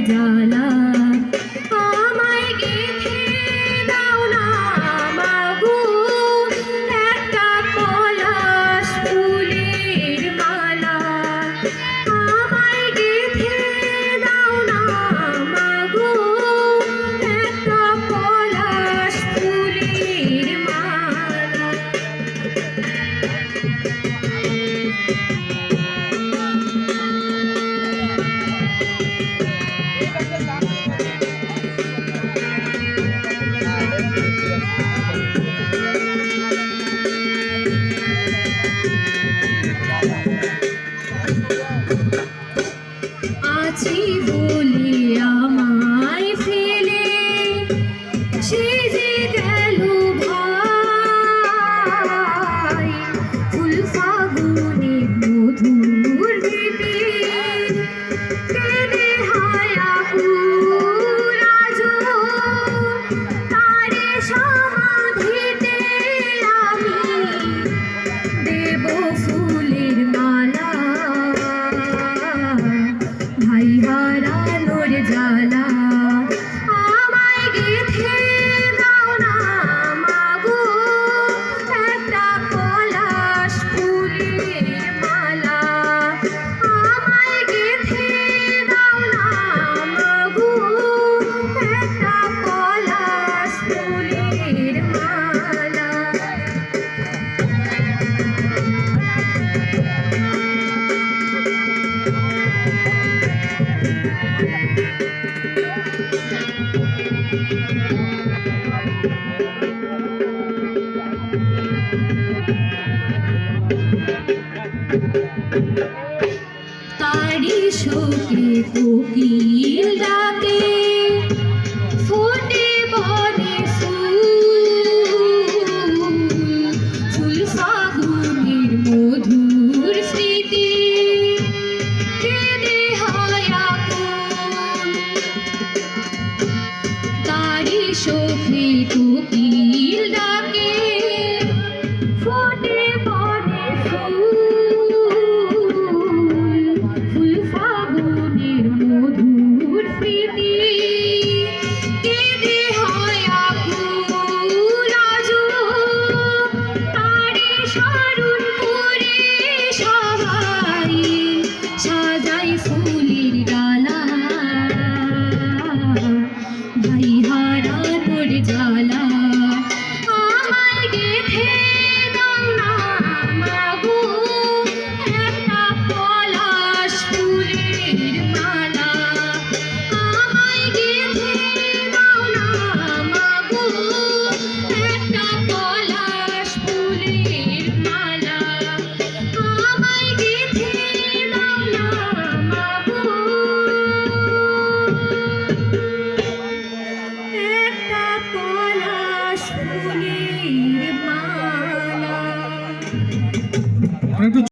জ্বালা আছি বলে তারে তারি শোকে কোকিল ডাকে You. Bye.